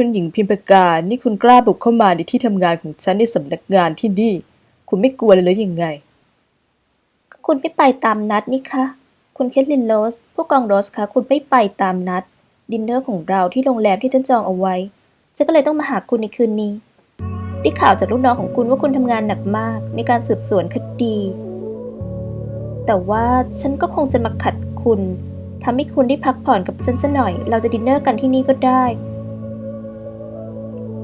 คุณหญิงพิมพการ นี่คุณกล้าบุกเข้ามาในที่ทำงานของฉันในสำนักงานที่นี่ คุณไม่กลัวเลยหรือยังไงคุณไม่ไปตามนัดนี่คะ คุณเคทลินโรส ผู้กองโรสคะ คุณไม่ไปตามนัด ดินเนอร์ของเราที่โรงแรมที่ฉันจองเอาไว้ ฉันก็เลยต้องมาหาคุณในคืนนี้ ได้ข่าวจากลูกน้องของคุณว่าคุณทำงานหนักมากในการสืบสวนคดี แต่ว่าฉันก็คงจะมาขัดคุณทำให้คุณได้พักผ่อนกับฉันสัหน่อย เราจะดินเนอร์กันที่นี่ก็ได้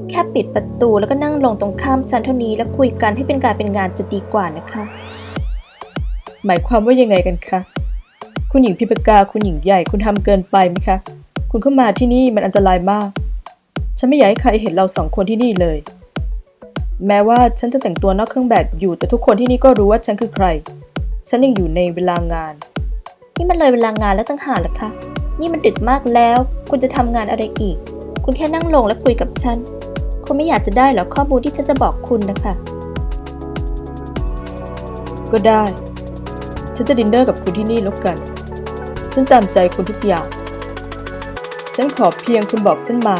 แค่ปิดประตูแล้วก็นั่งลงตรงข้ามฉันเท่านี้แล้วคุยกันให้เป็นการเป็นงานจะดีกว่านะคะ หมายความว่ายังไงกันคะคุณหญิงพิมพกาคุณหญิงใหญ่คุณทำเกินไปไหมคะ คุณเข้ามาที่นี่มันอันตรายมาก ฉันไม่อยากให้ใครเห็นเราสองคนที่นี่เลย แม้ว่าฉันจะแต่งตัวนอกเครื่องแบบอยู่ แต่ทุกคนที่นี่ก็รู้ว่าฉันคือใคร ฉันยังอยู่ในเวลางาน นี่มันเลยเวลางานแล้วตั้งหากล่ะคะ นี่มันดึกมากแล้ว คุณจะทำงานอะไรอีก คุณแค่นั่งลงและคุยกับฉัน คุณไม่อยากจะได้เหรอข้อมูลที่ฉันจะบอกคุณนะคะ ก็ได้ ฉันจะดินเนอร์กับคุณที่นี่แล้วกัน ฉันตามใจคุณทุกอย่าง ฉันขอเพียงคุณบอกฉันมา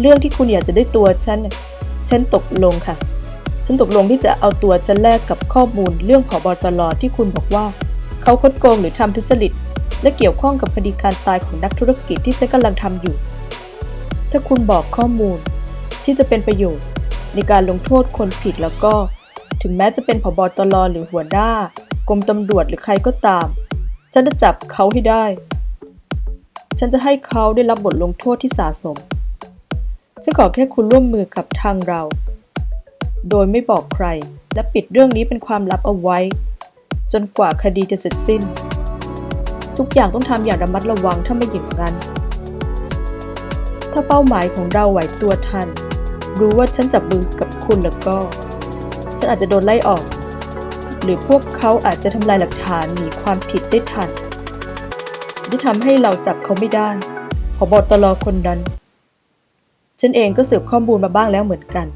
เรื่องที่คุณอยากจะได้ตัวฉัน ฉันตกลงค่ะ ฉันตกลงที่จะเอาตัวฉันแลกกับข้อมูลเรื่องผอบอตลอที่คุณบอกว่า เขาคดโกงหรือทำทุจริตและเกี่ยวข้องกับคดีการตายของนักธุรกิจที่ฉันกำลังทำอยู่ ถ้าคุณบอกข้อมูล ที่จะเป็นประโยชน์ในการลงโทษคนผิดแล้วก็ ถึงแม้จะเป็นผบตรหรือหัวหน้ากรมตำรวจหรือใครก็ตาม ฉันจะจับเขาให้ได้ ฉันจะให้เขาได้รับบทลงโทษที่สาสมฉันขอแค่คุณร่วมมือกับทางเรา โดยไม่บอกใครและปิดเรื่องนี้เป็นความลับเอาไว้ จนกว่าคดีจะเสร็จสิ้น ทุกอย่างต้องทำอย่างระมัดระวังถ้าไม่อย่างนั้น ถ้าเป้าหมายของเราไหวตัวทัน รู้ว่าฉันจับมือกับคุณแล้วก็ ฉันอาจจะโดนไล่ออก หรือพวกเขาอาจจะทำลายหลักฐานหนีความผิดได้ทันที่ทำให้เราจับเขาไม่ได้พอบอตลอคนนั้น ฉันเองก็สืบข้อมูลมาบ้างแล้วเหมือนกัน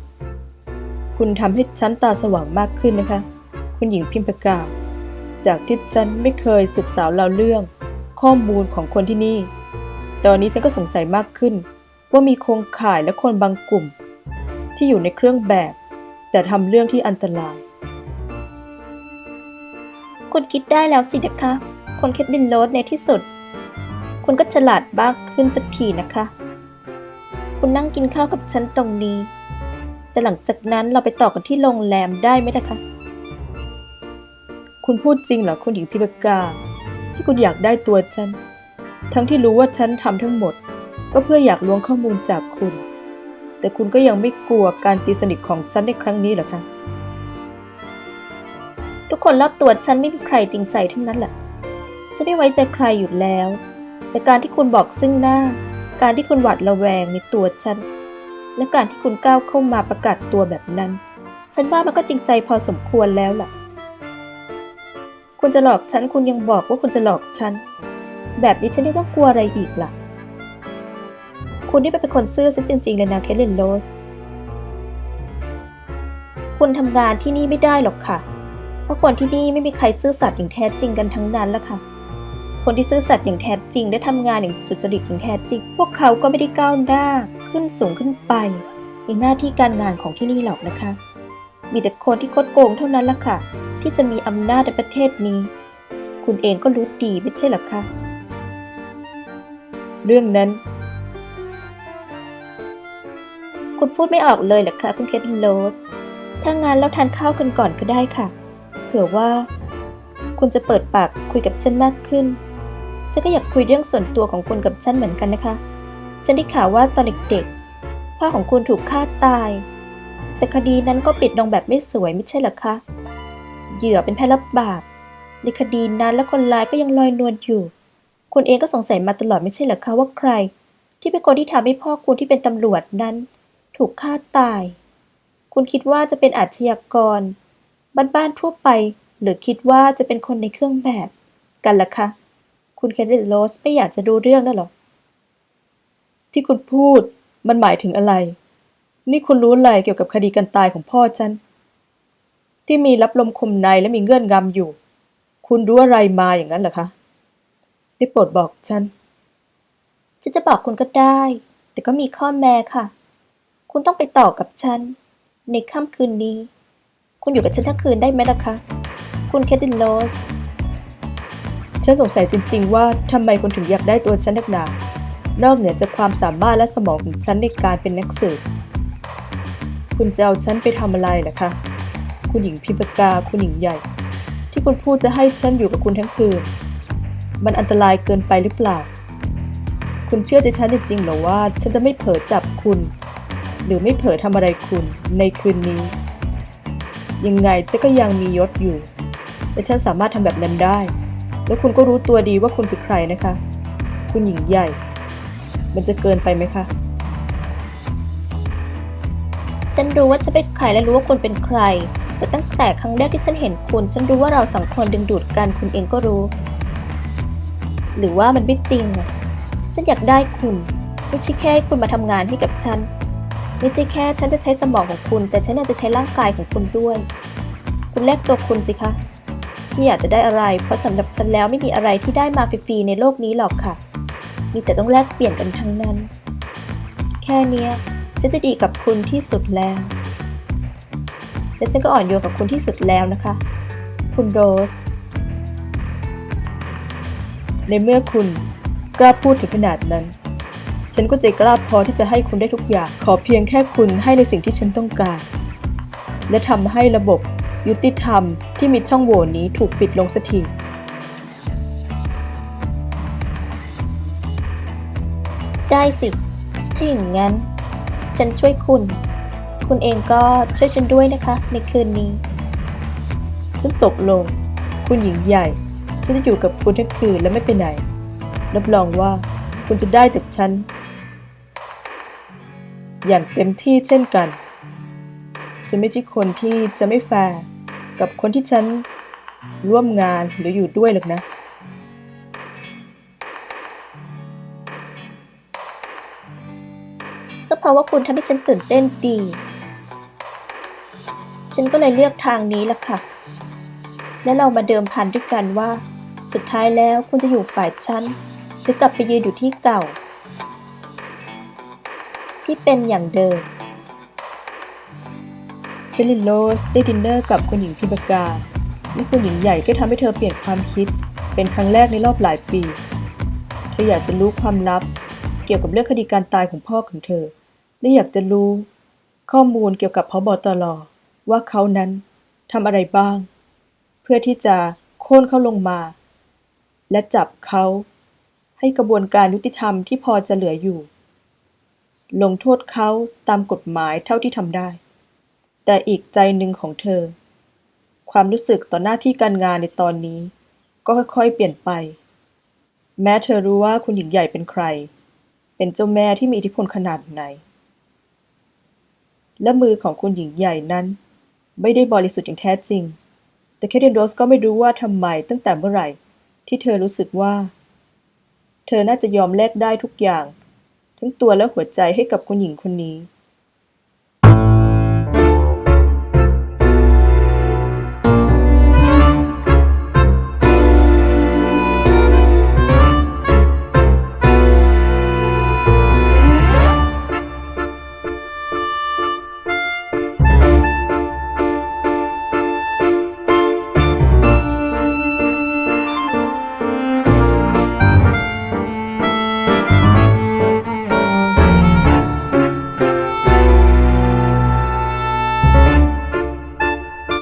คุณทำให้ฉันตาสว่างมากขึ้นนะคะ คุณหญิงพิมพกาจากที่ฉันไม่เคยสืบสาวเราเรื่อง ข้อมูลของคนที่นี่ ตอนนี้ฉันก็สงสัยมากขึ้น ว่ามีโครงข่ายและคนบางกลุ่ม ที่อยู่ในเครื่องแบบ แต่ทำเรื่องที่อันตราย คุณคิดได้แล้วสินะคะ คนเคทลินโรสในที่สุด คุณก็ฉลาดบ้างขึ้นสักทีนะคะ คุณนั่งกินข้าวกับฉันตรงนี้ แต่หลังจากนั้นเราไปต่อกันที่โรงแรมได้ไหมนะคะ คุณพูดจริงเหรอคุณหญิงพิมกา ที่คุณอยากได้ตัวฉัน ทั้งที่รู้ว่าฉันทำทั้งหมด ก็เพื่ออยากล้วงข้อมูลจากคุณ แต่คุณก็ยังไม่กลัวการตีสนิทของฉันในครั้งนี้เหรอคะ ทุกคนรอบตัวฉันไม่มีใครจริงใจทั้งนั้นแหละ ฉันไม่ไว้ใจใครอยู่แล้ว แต่การที่คุณบอกซึ่งหน้า การที่คุณหวาดระแวงในตัวฉัน และการที่คุณก้าวเข้ามาประกาศตัวแบบนั้น ฉันว่ามันก็จริงใจพอสมควรแล้วล่ะ คุณจะหลอกฉัน คุณยังบอกว่าคุณจะหลอกฉัน แบบนี้ฉันไม่ต้องกลัวอะไรอีกล่ะ คุณนี่เป็นคนซื่อซะจริงๆเลยนะเคทเลนโรสคุณทำงานที่นี่ไม่ได้หรอกค่ะ เพราะคนที่นี่ไม่มีใครซื่อสัตย์อย่างแท้จริงกันทั้งนั้นละค่ะ คนที่ซื่อสัตย์อย่างแท้จริงได้ทำงานอย่างสุจริตอย่างแท้จริง พวกเขาก็ไม่ได้ก้าวหน้าขึ้นสูงขึ้นไป ในหน้าที่การงานของที่นี่หรอกนะคะ มีแต่คนที่คดโกงเท่านั้นละค่ะ ที่จะมีอำนาจในประเทศนี้ คุณเองก็รู้ดีไม่ใช่หรอคะเรื่องนั้น คุณพูดไม่ออกเลยเหรอคะคุณเคทโรสถ้างานแล้วทานข้าวกันก่อนก็ได้ค่ะ เผื่อว่า คุณจะเปิดปากคุยกับฉันมากขึ้น ฉันก็อยากคุยเรื่องส่วนตัวของคุณกับฉันเหมือนกันนะคะ ฉันได้ข่าวว่าตอนเด็กๆพ่อของคุณถูกฆ่าตาย แต่คดีนั้นก็ปิดลงแบบไม่สวยไม่ใช่หรอคะ เหยื่อเป็นแพ้รับบาป ในคดีนั้นและคนร้ายก็ยังลอยนวลอยู่ คุณเองก็สงสัยมาตลอดไม่ใช่หรอคะว่าใคร ที่เป็นคนที่ทำให้พ่อคุณที่เป็นตำรวจนั้น ถูกฆ่าตาย คุณคิดว่าจะเป็นอาชญากร บ้านๆทั่วไป หรือคิดว่าจะเป็นคนในเครื่องแบบกันล่ะคะ คุณแคทเธอรีนโรสไม่อยากจะดูเรื่องนั่นหรอ ที่คุณพูดมันหมายถึงอะไร นี่คุณรู้อะไรเกี่ยวกับคดีการตายของพ่อฉัน ที่มีรับลมคมในและมีเงื่อนงำอยู่ คุณรู้อะไรมาอย่างนั้นเหรอคะ ได้โปรดบอกฉัน ฉันจะบอกคุณก็ได้ แต่ก็มีข้อแม้ค่ะ คุณต้องไปต่อกับฉัน ในค่ำคืนนี้ คุณอยู่กับฉันทั้งคืนได้ไหมล่ะคะ คุณแคทตินโรสฉันสงสัยจริง ๆ ว่าทำไมคุณถึงอยากได้ตัวฉันนักหนา นอกเหนือจากความสามารถและสมองของฉันในการเป็นนักสืบ คุณจะเอาฉันไปทำอะไรล่ะคะ คุณหญิงพิมพกา คุณหญิงใหญ่ ที่คุณพูดจะให้ฉันอยู่กับคุณทั้งคืน มันอันตรายเกินไปหรือเปล่า คุณเชื่อใจฉันจริงๆหรอว่า ฉันจะไม่เผลอจับคุณ หรือไม่เผลอทำอะไรคุณในคืนนี้ ยังไงฉันก็ยังมียศอยู่ และฉันสามารถทำแบบนั้นได้ แล้วคุณก็รู้ตัวดีว่าคุณคือใครนะคะ คุณหญิงใหญ่ มันจะเกินไปไหมคะ ฉันรู้ว่าฉันเป็นใครและรู้ว่าคุณเป็นใคร แต่ตั้งแต่ครั้งแรกที่ฉันเห็นคุณ ฉันรู้ว่าเราสองคนดึงดูดกันคุณเองก็รู้ หรือว่ามันไม่จริงอะฉันอยากได้คุณไม่ใช่แค่ให้คุณมาทำงานให้กับฉัน ไม่ใช่แค่ฉันจะใช้สมองของคุณ แต่ฉันอยากจะใช้ร่างกายของคุณด้วย คุณแลกตัวคุณสิคะที่อยากจะได้อะไร เพราะสำหรับฉันแล้วไม่มีอะไรที่ได้มาฟรีๆในโลกนี้หรอกค่ะ มีแต่ต้องแลกเปลี่ยนกันทั้งนั้น แค่เนี้ฉันจะดีกับคุณที่สุดแล้ว และฉันก็อ่อนโยนกับคุณที่สุดแล้วนะคะ คุณโรส ในเมื่อคุณกล้าพูดถึงขนาดนั้น ฉันก็ใจกล้าพอที่จะให้คุณได้ทุกอย่าง ขอเพียงแค่คุณให้ในสิ่งที่ฉันต้องการ และทำให้ระบบยุติธรรมที่มีช่องโหว่นี้ถูกปิดลงสักทีได้สิถ้าอย่างนั้น ฉันช่วยคุณ คุณเองก็ช่วยฉันด้วยนะคะ ในคืนนี้ ฉันตกลง คุณหญิงใหญ่ ฉันจะอยู่กับคุณทั้งคืนและไม่ไปไหน รับรองว่าคุณจะได้จากฉัน อย่างเต็มที่เช่นกัน จะไม่ใช่คนที่จะไม่แฟร์กับคนที่ฉันร่วมงานหรืออยู่ด้วยหรอกนะ ก็เพราะว่าคุณทำให้ฉันตื่นเต้นดี ฉันก็เลยเลือกทางนี้ละค่ะ และเรามาเดิมพันด้วยกันว่า สุดท้ายแล้วคุณจะอยู่ฝ่ายฉันหรือกลับไปยืนอยู่ที่เก่า ที่เป็นอย่างเดิมเฟลินโรสได้ดินเนอร์กับคุณหญิงพิมพกา และคุณหญิงใหญ่ก็ทำให้เธอเปลี่ยนความคิด เป็นครั้งแรกในรอบหลายปี เธออยากจะรู้ความลับ เกี่ยวกับเรื่องคดีการตายของพ่อของเธอ และอยากจะรู้ ข้อมูลเกี่ยวกับพบตรว่าเขานั้นทำอะไรบ้าง เพื่อที่จะโค่นเขาลงมา และจับเขา ให้กระบวนการยุติธรรมที่พอจะเหลืออยู่ ลงโทษเขาตามกฎหมายเท่าที่ทำได้ แต่อีกใจหนึ่งของเธอ ความรู้สึกต่อหน้าที่การงานในตอนนี้ ก็ค่อยๆ เปลี่ยนไป แม้เธอรู้ว่าคุณหญิงใหญ่เป็นใคร เป็นเจ้าแม่ที่มีอิทธิพลขนาดไหน และมือของคุณหญิงใหญ่นั้น ไม่ได้บริสุทธิ์อย่างแท้จริง แต่แคทเธนโรสก็ไม่รู้ว่าทำไมตั้งแต่เมื่อไหร่ ที่เธอรู้สึกว่า เธอน่าจะยอมแลกได้ทุกอย่าง ทั้งตัวและหัวใจให้กับคุณหญิงคนนี้